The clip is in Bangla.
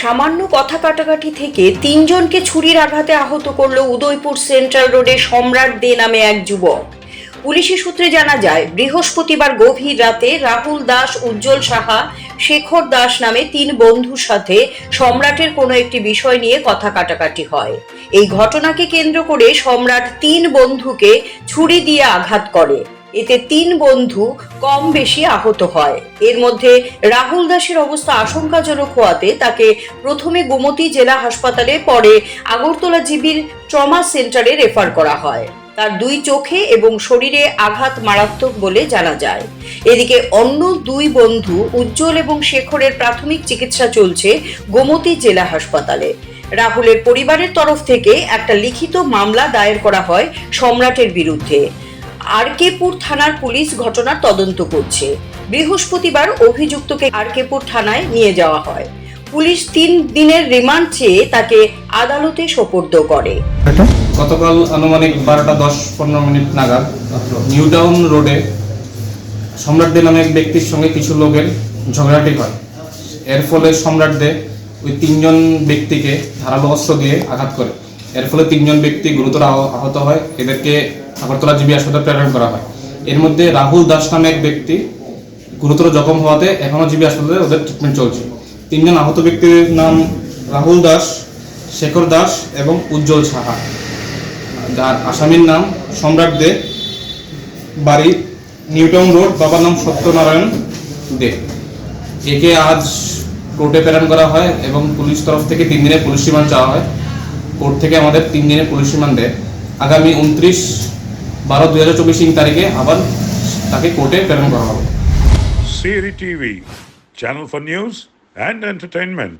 সামান্য কথা কাটাকাটি থেকে তিনজনকে ছুরির আঘাতে আহত করল উদয়পুর সেন্ট্রাল রোডে সম্রাট দে নামে এক যুবক। পুলিশি সূত্রে জানা যায়, বৃহস্পতিবার গভীর রাতে রাহুল দাস, উজ্জ্বল সাহা, শেখর দাস নামে তিন বন্ধুর সাথে সম্রাটের কোনো একটি বিষয় নিয়ে কথা কাটাকাটি হয়। এই ঘটনাকে কেন্দ্র করে সম্রাট তিন বন্ধুকে ছুরি দিয়ে আঘাত করে। এতে তিন বন্ধু কম বেশি আহত হয়। এর মধ্যে রাহুল দাসের অবস্থা আশঙ্কাজনক হওয়াতে তাকে প্রথমে গোমতী জেলা হাসপাতালে, পরে আগরতলা জিবির ট্রমা সেন্টারে রেফার করা হয়। তার দুই চোখে এবং শরীরে আঘাত মারাত্মক বলে জানা যায়। এদিকে অন্য দুই বন্ধু উজ্জ্বল এবং শেখরের প্রাথমিক চিকিৎসা চলছে গোমতী জেলা হাসপাতালে। রাহুলের পরিবারের তরফ থেকে একটা লিখিত মামলা দায়ের করা হয় সম্রাটের বিরুদ্ধে। আরকেপুর থানার পুলিশ ঘটনার তদন্ত করছে। বৃহস্পতিবার অভিযুক্তকে আরকেপুর থানায় নিয়ে যাওয়া হয়। পুলিশ তিন দিনের রিমান্ড চেয়ে তাকে আদালতে সোপর্দ করে। গতকাল আনুমানিক বারোটা দশ পনেরো মিনিট নাগাদ নিউ টাউন রোডে সম্রাট দে নামে এক ব্যক্তির সঙ্গে কিছু লোকের ঝগড়াটি হয়। এর ফলে সম্রাট দে ওই তিনজন ব্যক্তিকে ধারালো অস্ত্র দিয়ে আঘাত করে। এর ফলে তিনজন ব্যক্তি গুরুতর আহত হয়। এদেরকে আগরতলা জিবি হাসপাতালে প্রেরণ করা হয়। এর মধ্যে রাহুল দাস নামে এক ব্যক্তি, গুরুতর জখম হওয়াতে এখনও জিবি হাসপাতালে ওদের ট্রিটমেন্ট চলছে। তিনজন আহত ব্যক্তির নাম রাহুল দাস, শেখর দাস এবং উজ্জ্বল সাহা। যার আসামির নাম সম্রাট দে। বাড়ি নিউটাউন রোড, বাবার নাম সত্যনারায়ণ দে। একে আজ কোর্টে প্রেরণ করা হয় এবং পুলিশ তরফ থেকে তিন দিনের পুলিশ রিমান্ড চাওয়া হয়। কোর্ট থেকে আমাদের তিন দিনের পুলিশ রিমান্ড দেয়। আগামী উনত্রিশ বারো দুই হাজার চব্বিশ তারিখে আবার তাকে কোর্টে প্রেরণ করা হবে Siri TV, channel for news and entertainment.